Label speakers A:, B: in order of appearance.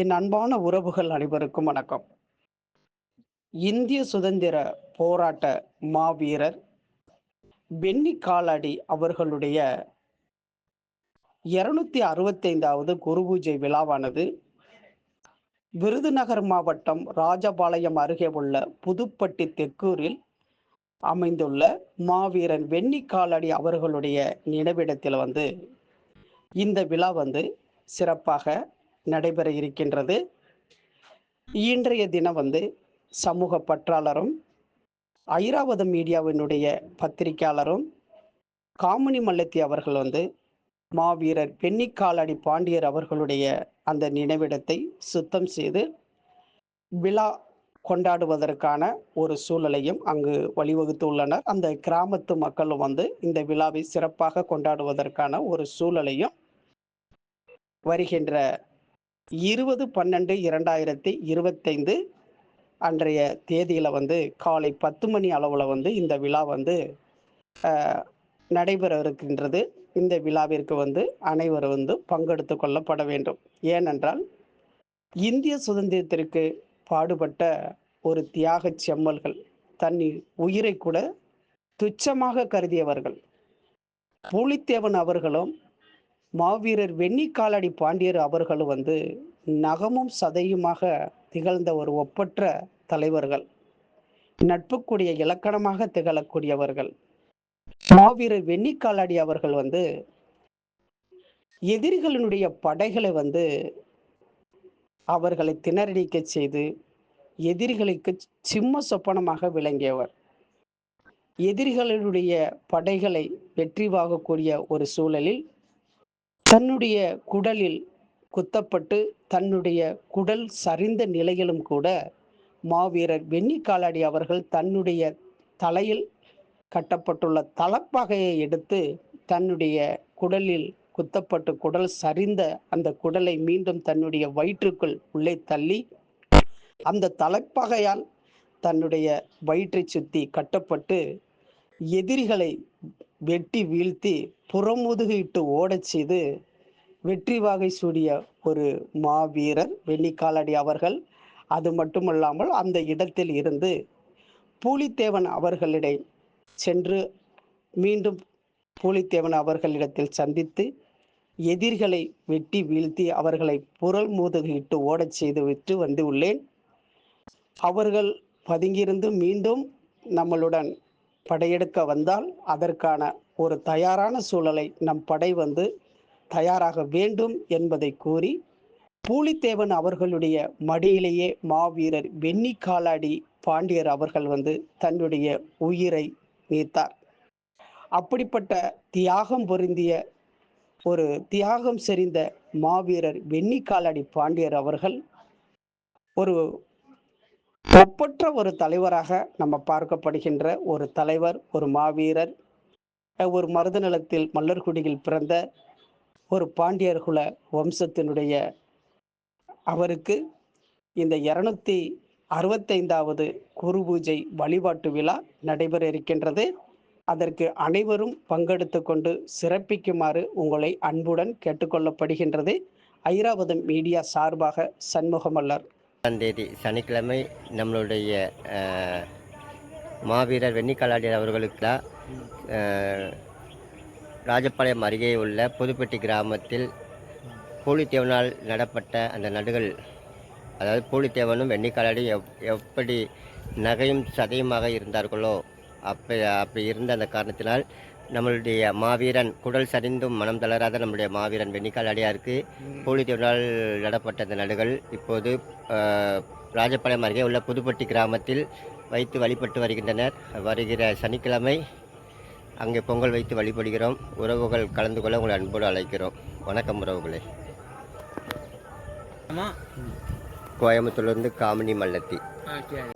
A: என் அன்பான உறவுகள் அனைவருக்கும் வணக்கம். இந்திய சுதந்திர போராட்ட மாவீரர் பென்னி காலாடி அவர்களுடைய இருநூத்தி அறுபத்தைந்தாவது குரு பூஜை விழாவானது விருதுநகர் மாவட்டம் ராஜபாளையம் அருகே உள்ள புதுப்பட்டி தெக்கூரில் அமைந்துள்ள மாவீரன் வெண்ணி காலடி அவர்களுடைய நினைவிடத்தில் வந்து இந்த விழா வந்து சிறப்பாக நடைபெற இருக்கின்றது. இன்றைய தினம் வந்து சமூக பற்றாளரும் ஐராவதம் மீடியாவினுடைய பத்திரிகையாளரும் காமினி மல்லத்தி அவர்கள் வந்து மாவீரர் பென்னிக்காலடி பாண்டியர் அவர்களுடைய அந்த நினைவிடத்தை சுத்தம் செய்து விழா கொண்டாடுவதற்கான ஒரு சூழலையும் அங்கு வழிவகுத்து உள்ளனர் அந்த கிராமத்து மக்களும் வந்து இந்த விழாவை சிறப்பாக கொண்டாடுவதற்கான ஒரு சூழலையும் வருகின்ற இருபது பன்னெண்டு இரண்டாயிரத்தி இருபத்தைந்து அன்றைய தேதியில் வந்து காலை பத்து மணி அளவில் வந்து இந்த விழா வந்து நடைபெற இருக்கின்றது இந்த விழாவிற்கு வந்து அனைவரும் வந்து பங்கெடுத்து கொள்ளப்பட வேண்டும். ஏனென்றால் இந்திய சுதந்திரத்திற்கு பாடுபட்ட ஒரு தியாக செம்மல்கள் தன் உயிரை கூட துச்சமாக கருதியவர்கள் பூலித்தேவன் அவர்களும் மாவீரர் வெண்ணிக்காலடி பாண்டியர் அவர்களும் வந்து நகமும் சதையுமாக திகழ்ந்த ஒரு ஒப்பற்ற தலைவர்கள். நட்புக்குரிய இலக்கணமாக திகழக்கூடியவர்கள். மாவீரர் வெண்ணிக்காலடி அவர்கள் வந்து எதிரிகளினுடைய படைகளை வந்து அவர்களை திணறடிக்க செய்து எதிரிகளுக்கு சிம்ம சொப்பனமாக விளங்கியவர். எதிரிகளினுடைய படைகளை வெற்றி வாங்கக்கூடிய ஒரு சூழலில் தன்னுடைய குடலில் குத்தப்பட்டு தன்னுடைய குடல் சரிந்த நிலையிலும் கூட மாவீரர் வெண்ணி காலாடி அவர்கள் தன்னுடைய தலையில் கட்டப்பட்டுள்ள தலப்பகையை எடுத்து தன்னுடைய குடலில் குத்தப்பட்டு குடல் சரிந்த அந்த குடலை மீண்டும் தன்னுடைய வயிற்றுக்குள் உள்ளே தள்ளி அந்த தலைப்பகையால் தன்னுடைய வயிற்றை சுத்தி கட்டப்பட்டு எதிரிகளை வெட்டி வீழ்த்தி புறமுதுகிட்டு ஓடச் செய்து வெற்றி வாகை சூடிய ஒரு மாவீரர் வெண்ணிக்காலடி அவர்கள். அது மட்டுமல்லாமல் அந்த இடத்தில் இருந்து பூலித்தேவன் அவர்களிடம் சென்று மீண்டும் பூலித்தேவன் அவர்களிடத்தில் சந்தித்து எதிரிகளை வெட்டி வீழ்த்தி அவர்களை புறல் முதுகிட்டு ஓடச் செய்து விட்டு வந்து உள்ளேன். அவர்கள் பதுங்கியிருந்து மீண்டும் நம்மளுடன் படையெடுக்க வந்தால் அதற்கான ஒரு தயாரான சூழலை நம் படை வந்து தயாராக வேண்டும் என்பதை கூறி பூலித்தேவன் அவர்களுடைய மடியிலேயே மாவீரர் வெண்ணி காலாடி பாண்டியர் அவர்கள் வந்து தன்னுடைய உயிரை நீத்தார். அப்படிப்பட்ட தியாகம் பொருந்திய ஒரு தியாகம் செறிந்த மாவீரர் வெண்ணி காலாடி பாண்டியர் அவர்கள் ஒரு ஒப்பற்ற ஒரு தலைவராக நம்ம பார்க்கப்படுகின்ற ஒரு தலைவர் ஒரு மாவீரர் ஒரு மருதநிலத்தில் மல்லர்குடியில் பிறந்த ஒரு பாண்டியர் குல வம்சத்தினுடைய அவருக்கு இந்த இரநூத்தி அறுபத்தைந்தாவது குரு பூஜை வழிபாட்டு விழா நடைபெற இருக்கின்றது. அதற்கு அனைவரும் பங்கெடுத்து கொண்டு சிறப்பிக்குமாறு உங்களை அன்புடன் கேட்டுக்கொள்ளப்படுகின்றது ஐராவதம் மீடியா சார்பாக சண்முகமல்லர்.
B: தேதி சனிக்கிழமை நம்மளுடைய மாவீரர் வெண்ணிக்காலாடியார் அவர்களுக்கு ராஜபாளையம் அருகே உள்ள புதுப்பட்டி கிராமத்தில் பூலித்தேவனால் நடப்பட்ட அந்த நடுகள் அதாவது பூலித்தேவனும் வெண்ணிக்காலாடி எப் எப்படி நகையும் சதையுமாக இருந்தார்களோ அப்போ அப்படி இருந்த அந்த காரணத்தினால் நம்மளுடைய மாவீரன் குடல் சரிந்தும் மனம் தளராத நம்முடைய மாவீரன் வெண்ணிக்காலாடியாருக்கு பூலித்தேவனால் நடப்பட்ட அந்த நடுகள். இப்போது ராஜபாளையம் அருகே உள்ள புதுப்பட்டி கிராமத்தில் வைத்து வழிபட்டு வருகின்றனர். வருகிற சனிக்கிழமை அங்கே பொங்கல் வைத்து வழிபடுகிறோம். உறவுகள் கலந்து கொள்ள உங்களை அன்போடு அழைக்கிறோம். வணக்கம் உறவுகளே. கோயம்புத்தூர்லேருந்து காமினி மல்லத்தி.
C: ஓகே.